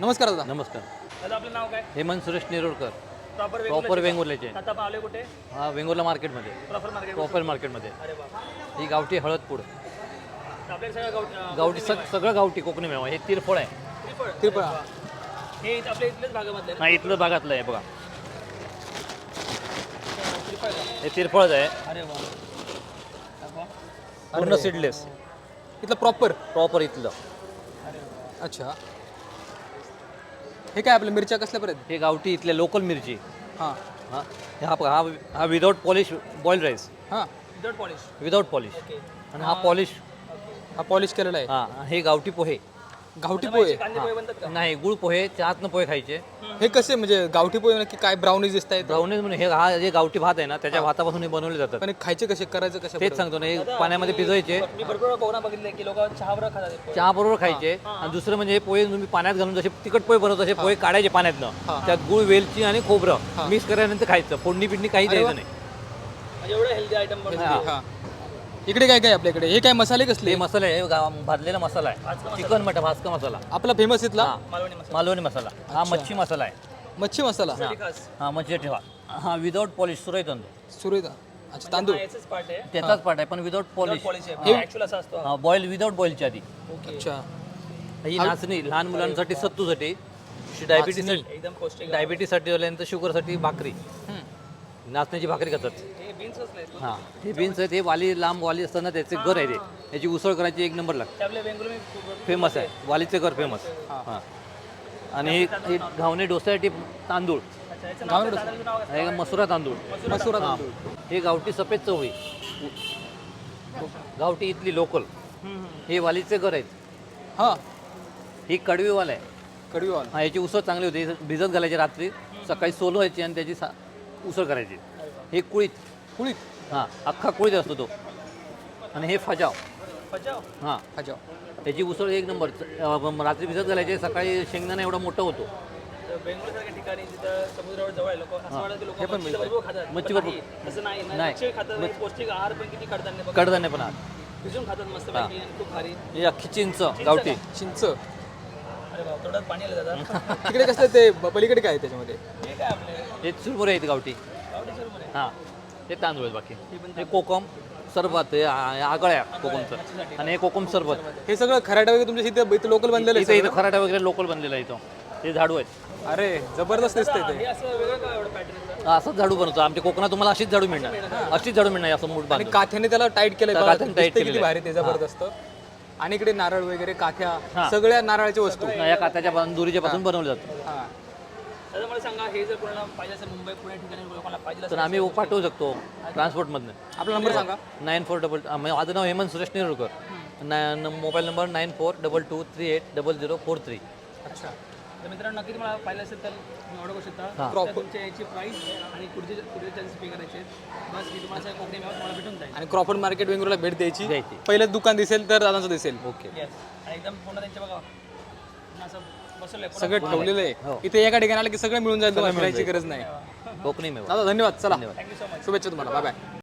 नमस्कार दादा. नमस्कार. दादा आपलं नाव काय? हेमंत सुरेश नेरुरकर. प्रॉपर प्रॉपर वेंगुर्ल्याचे आता कुठे? हा वेंगुर्ला मार्केटमध्ये. प्रॉपर मार्केट प्रॉपर मार्केटमध्ये अरे वा ही गावठी हळद पूड. तर आपल्याकडे सगळं गाव अं, गावठी सग सगळं गावठी कोकणी मेवा. हे तिरफळ आहे. त्रिफळ. हे. इथं आपल्या इथल्याच भागामधलं आहे हा इथलं भागातलं आहे बघा. ना? त्रिफळ का? हे तिरफळच आहे. अरे वा अरे वा. पूर्ण सीडलेस इथलं प्रॉपर प्रॉपर इथलं. अच्छा. हे काय आपल्या मिरच्या कसल्या पर्यंत? हे गावठी इथल्या लोकल मिरची. हां. हा. हा हा हा विदाऊट पॉलिश बॉईल राईस हां. विदाउट पॉलिश विदाऊट पॉलिश आणि हा पॉलिश हा. पॉलिश केलेला आहे. हा. हे गावठी पोहे. गावठी पोहे. कांदे पोहे बनतात का? नाही गुळ पोहे चहातनं पोहे खायचे. हे कसे म्हणजे गावठी पोहे नक्की काय ब्राउनीज दिसत आहेत? ब्राउनीज म्हणून हे हा जे गावठी भात आहे ना त्याच्या भातापासून हे बनवले जातात. पण हे खायचे कसे करायचं कसे तेच सांगतो ना हे पाण्यामध्ये भिजवायचे. मी भरपूर पोहणा बघितले की लोक चहावर खातात हे पोहे. चहा बरोबर खायचे. आणि दुसरं म्हणजे हे पोहे तुम्ही पाण्यात घालून जसे तिखट पोहे बनवतो तसे पोहे काढायचे पाण्यातनं. त्यात गुळ वेलची आणि खोबरं मिक्स केल्यानंतर खायचं. फोडणी पिडणी काही द्यायचं नाही. म्हणजे एवढं हेल्दी आयटम बनवतात हां. इकडे काय काय आपल्याकडे? हे काय मसाले कसले? हे मसाले आहे गा- भाजलेला मसाला आहे. चिकन मटन भाजका मसाला. आपला फेमस इथला? हा. मालवणी मसाला. मालवणी मसाला. हा मच्छी मसाला आहे. मच्छी मसाला? खास हा मच्छी ठेवा. हा विदाऊट पॉलिश सुरई तांदूळ सुरेदा अच्छा तांदूळ. हा, याचंच पार्ट आहे. त्याचाच पार्ट आहे पण विदाऊट पॉलिश पॉलिश आहे. ऍक्च्युअल असा असतो. हा बॉईल विदाऊट बॉईलच्या आधी. ओके अच्छा. ही नाचणी लहान मुलांसाठी सत्तूसाठी. डायबिटीस डायबिटीससाठी झाल्यानंतर शुगरसाठी भाकरी. हम्म. नाचण्याची भाकरी खातात हे हा हे बीन्स आहेत हे वाली लांब वाली असताना त्याचे घर आहे ते. याची उसळ करायची एक नंबर लागते. फेमस आहे. वालीचे घर फेमस हां. आणि हे घावणे डोस्यासाठी तांदूळ. नाव काय? हे मसुरा तांदूळ? मसुरा हां. तांदूळ. हे गावठी सफेद चवळी. गावठी इथली लोकल. हे वालीचे घर आहेत. हां. ही कडवीवाल आहे. कडवीवाल. हा याची उसळ चांगली होती. भिजत घालायची रात्री. सकाळी सोलवायची आणि त्याची सा उसळ करायची. हे कुळीत. कुळीत? हां अख्खा कुळीत असतो तो. आणि हे फजाव. पचाव. हां. अच्छा त्याची उसळ एक नंबर. अं, रात्री भिजत घालायचे सकाळी शेंगदाणा एवढा मोठा होतो. तर बेंगलोर सारख्या ठिकाणी जिथं समुद्रावर जवळ आहे लोक असं वाटतं की लोक मच्छी भरपूर खातात. मच्छी पण भरपूर. नाही, तसं नाही. ना. नाही. मच्छी खातात पौष्टिक आहार पण किती कडधान्य बघा. कडधान्य पण आहात. भिजून खातात मस्त पैकी आणि खूप भारी. ही अख्खी चिंच गावठी. चिंच. पाणी आलं दादा. तिकडे कसलं ते ब- पलीकडे काय आहे त्याच्यामध्ये? हे काय आपले? हे चुरमुरे आहेत गावठी. गावठी सुरमई. हां हे तांदूळ आहेत बाकी. हे कोकम सरबत हे आ- आगळ्या कोकमचं. आणि हे कोकम सरबत. हे सगळं खराटा वगैरे तुमच्या इथे इथं लोकल बनलेलं इथं आहे इथं खराटा वगैरे लोकल बनलेला आहे इथं. ते झाडू आहेत. सगळं? अरे जबरदस्त दिसतंय हे ते असं वेगळं का एवढं पॅटर्न असंच झाडू बनवतो. आमच्या कोकणात तुम्हाला अशीच झाडू मिळणार. अशीच झाडू मिळणार. असं मूठ बांधून. काथ्याने त्याला टाईट केलंय बघा, काथ्याने tight दिसतंय किती केलेलं भारी ते जबरदस्त. आणि इकडे नारळ वगैरे काथ्या हां. सगळ्या नारळाच्या वस्तू. या कात्याच्या पासून दुरीच्या पासून बनवलं जातं हां. दादा मला सांगा हे जर कोणाला पाहिजे असेल मुंबई पुणे ठिकाणी कोणाला पाहिजे असेल तर आम्ही पाठवू शकतो ट्रान्सपोर्टमधनं. आपला नंबर सांगा. नाईन फोर डबल माझं नाव हेमंत सुरेश नेरुरकर ना mobile number nine four double two three eight double zero four three. अच्छा. तर मित्रांनो नक्की तुम्हाला पाहिजे असेल तर तुम्ही ऑर्डर करू शकता. हां. तर तुमच्या याची प्राईस आणि पुढचे पुढचे चार्जेस पे करायचे बस मी तुम्हाला सगळं कोकणी मेवा तुम्हाला भेटून जाईल. आणि क्रॉफर्ड मार्केट वेंगुर्ला भेट द्यायची. द्यायची. पहिलं दुकान दिसेल तर दादांचं दिसेल. ओके येस आणि एकदम पूर्ण त्यांच्या बघा पूर्ण असं सगळं ठेवलेलं हो. आहे इथे एका ठिकाणी आलं की सगळं मिळून जाईल तुम्हाला फिरायची गरज नाही. कोकणी मेवा दादा धन्यवाद. चला. थँक्यू सो मच शुभेच्छा तुम्हाला. Bye bye